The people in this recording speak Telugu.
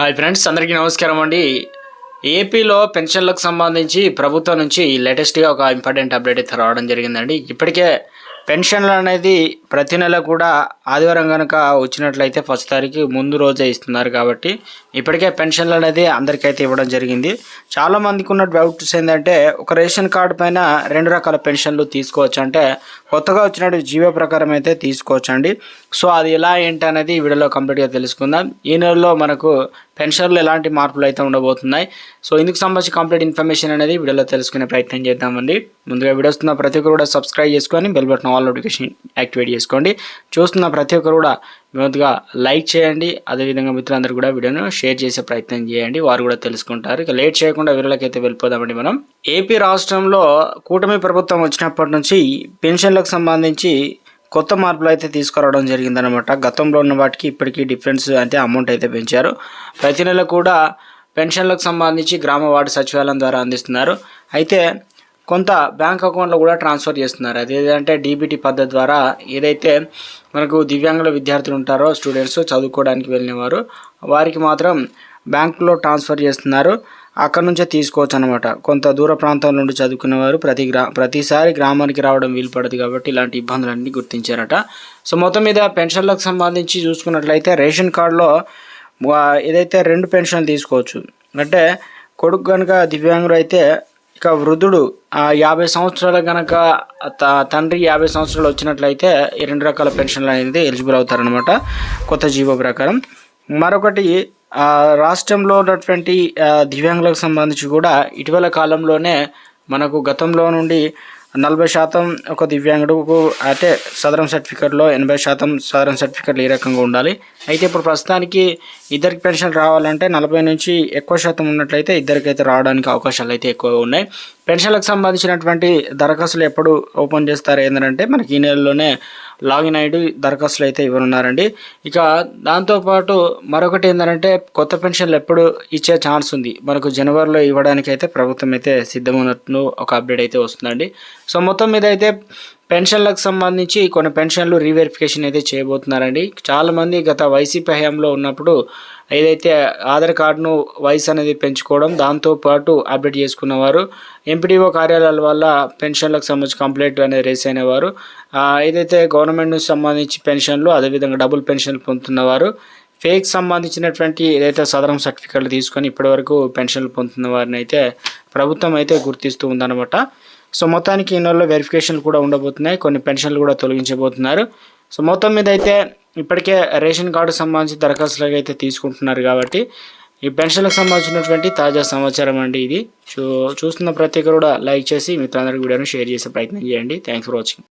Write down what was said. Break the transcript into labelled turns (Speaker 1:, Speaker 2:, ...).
Speaker 1: హాయ్ ఫ్రెండ్స్ అందరికీ నమస్కారం అండి. ఏపీలో పెన్షన్లకు సంబంధించి ప్రభుత్వం నుంచి లేటెస్ట్గా ఒక ఇంపార్టెంట్ అప్డేట్ అయితే రావడం జరిగిందండి. ఇప్పటికే పెన్షన్లు అనేది ప్రతి నెల కూడా ఆదివారం కనుక వచ్చినట్లయితే ఫస్ట్ తారీఖు ముందు రోజే ఇస్తున్నారు కాబట్టి ఇప్పటికే పెన్షన్లు అనేది అందరికైతే ఇవ్వడం జరిగింది. చాలా మందికి ఉన్న డౌట్స్ ఏంటంటే ఒక రేషన్ కార్డు పైన రెండు రకాల పెన్షన్లు తీసుకోవచ్చు అంటే కొత్తగా వచ్చినటువంటి జీవో ప్రకారం అయితే తీసుకోవచ్చండి. సో అది ఎలా ఏంటి అనేది ఈ వీడియోలో కంప్లీట్గా తెలుసుకుందాం. ఈ నెలలో మనకు పెన్షన్లు ఎలాంటి మార్పులు అయితే ఉండబోతున్నాయి. సో ఇందుకు సంబంధించి కంప్లీట్ ఇన్ఫర్మేషన్ అనేది వీడియోలో తెలుసుకునే ప్రయత్నం చేద్దామండి. ముందుగా వీడియోస్ ప్రతి ఒక్కరు కూడా సబ్స్క్రైబ్ చేసుకొని bell button all notification activate చేసుకోండి. చూస్తున్న ప్రతి ఒక్కరు కూడా వినోద్గా లైక్ చేయండి. అదేవిధంగా మిత్రులందరూ కూడా వీడియోను షేర్ చేసే ప్రయత్నం చేయండి. వారు కూడా తెలుసుకుంటారు. ఇక లేట్ చేయకుండా వీడియోలోకి అయితే వెళ్ళిపోదామండి మనం. ఏపీ రాష్ట్రంలో కూటమి ప్రభుత్వం వచ్చినప్పటి నుంచి పెన్షన్లకు సంబంధించి కొత్త మార్పులు అయితే తీసుకురావడం జరిగిందనమాట గతంలో ఉన్న వాటికి ఇప్పటికీ డిఫరెన్స్ అంటే అమౌంట్ అయితే పెంచారు. ప్రతి నెల కూడా పెన్షన్లకు సంబంధించి గ్రామ వార్డు సచివాలయం ద్వారా అందిస్తున్నారు. అయితే కొంత బ్యాంక్ అకౌంట్లో కూడా ట్రాన్స్ఫర్ చేస్తున్నారు. అదేంటంటే డీబీటీ పద్ధతి ద్వారా ఏదైతే మనకు దివ్యాంగుల విద్యార్థులు ఉంటారో స్టూడెంట్స్ చదువుకోవడానికి వెళ్ళిన వారు వారికి మాత్రం బ్యాంకులో ట్రాన్స్ఫర్ చేస్తున్నారు. అక్కడ నుంచే తీసుకోవచ్చు అనమాట కొంత దూర ప్రాంతాల నుండి చదువుకునే వారు ప్రతి గ్రా ప్రతిసారి గ్రామానికి రావడం వీలు పడదు కాబట్టి ఇలాంటి ఇబ్బందులన్నీ గుర్తించారట. సో మొత్తం మీద పెన్షన్లకు సంబంధించి చూసుకున్నట్లయితే రేషన్ కార్డులో వా- ఏదైతే రెండు పెన్షన్లు తీసుకోవచ్చు అంటే కొడుకు కనుక దివ్యాంగుడు అయితే ఇక వృద్ధుడు ఆ యాభై సంవత్సరాలు కనుక తండ్రి యాభై సంవత్సరాలు వచ్చినట్లయితే రెండు రకాల పెన్షన్లు అనేది ఎలిజిబుల్ అవుతారనమాట కొత్త జీవో ప్రకారం. మరొకటి రాష్ట్రంలో ఉన్నటువంటి దివ్యాంగులకు సంబంధించి కూడా ఇటీవల కాలంలోనే మనకు గతంలో నుండి నలభై శాతం ఒక దివ్యాంగుడుకు అంటే సదరం సర్టిఫికెట్లో ఎనభై శాతం సదరం సర్టిఫికెట్లు ఈ రకంగా ఉండాలి. అయితే ఇప్పుడు ప్రస్తుతానికి ఇద్దరికి పెన్షన్ రావాలంటే నలభై నుంచి ఎక్కువ శాతం ఉన్నట్లయితే ఇద్దరికైతే రావడానికి అవకాశాలు అయితే ఎక్కువగా ఉన్నాయి. పెన్షన్లకు సంబంధించినటువంటి దరఖాస్తులు ఎప్పుడు ఓపెన్ చేస్తారు? ఏంటంటే మనకి ఈ నెలలోనే లాగిన్ ఐడి దరఖాస్తులు అయితే ఇవ్వనున్నారండి. ఇక దాంతోపాటు మరొకటి ఏంటంటే కొత్త పెన్షన్లు ఎప్పుడు ఇచ్చే ఛాన్స్ ఉంది. మనకు జనవరిలో ఇవ్వడానికి అయితే ప్రభుత్వం అయితే సిద్ధమైనట్లు ఒక అప్డేట్ అయితే వస్తుందండి. సో మొత్తం మీద అయితే పెన్షన్లకు సంబంధించి కొన్ని పెన్షన్లు రీవెరిఫికేషన్ అయితే చేయబోతున్నారండి. చాలామంది గత వైసీపీ హయాంలో ఉన్నప్పుడు ఏదైతే ఆధార్ కార్డును వయసు అనేది పెంచుకోవడం దాంతోపాటు అప్డేట్ చేసుకున్నవారు ఎంపీడీఓ కార్యాలయాల వల్ల పెన్షన్లకు సంబంధించి కంప్లైంట్ అనేది రేస్ అయినవారు ఏదైతే గవర్నమెంట్ సంబంధించి పెన్షన్లు అదేవిధంగా డబుల్ పెన్షన్లు పొందుతున్నవారు ఫేక్ సంబంధించినటువంటి ఏదైతే సదరం సర్టిఫికెట్లు తీసుకొని ఇప్పటివరకు పెన్షన్లు పొందుతున్న వారిని అయితే ప్రభుత్వం అయితే గుర్తిస్తూ ఉందన్నమాట. సో మొత్తానికి ఈ నెలలో వెరిఫికేషన్లు కూడా ఉండబోతున్నాయి. కొన్ని పెన్షన్లు కూడా తొలగించబోతున్నారు. సో మొత్తం మీద అయితే ఇప్పటికే రేషన్ కార్డు సంబంధించి దరఖాస్తులు అయితే తీసుకుంటున్నారు కాబట్టి ఈ పెన్షన్లకు సంబంధించినటువంటి తాజా సమాచారం అండి ఇది. సో చూస్తున్న ప్రతి ఒక్కరు కూడా లైక్ చేసి మిత్రులందరికీ వీడియోను షేర్ చేసే ప్రయత్నం చేయండి. Thanks for watching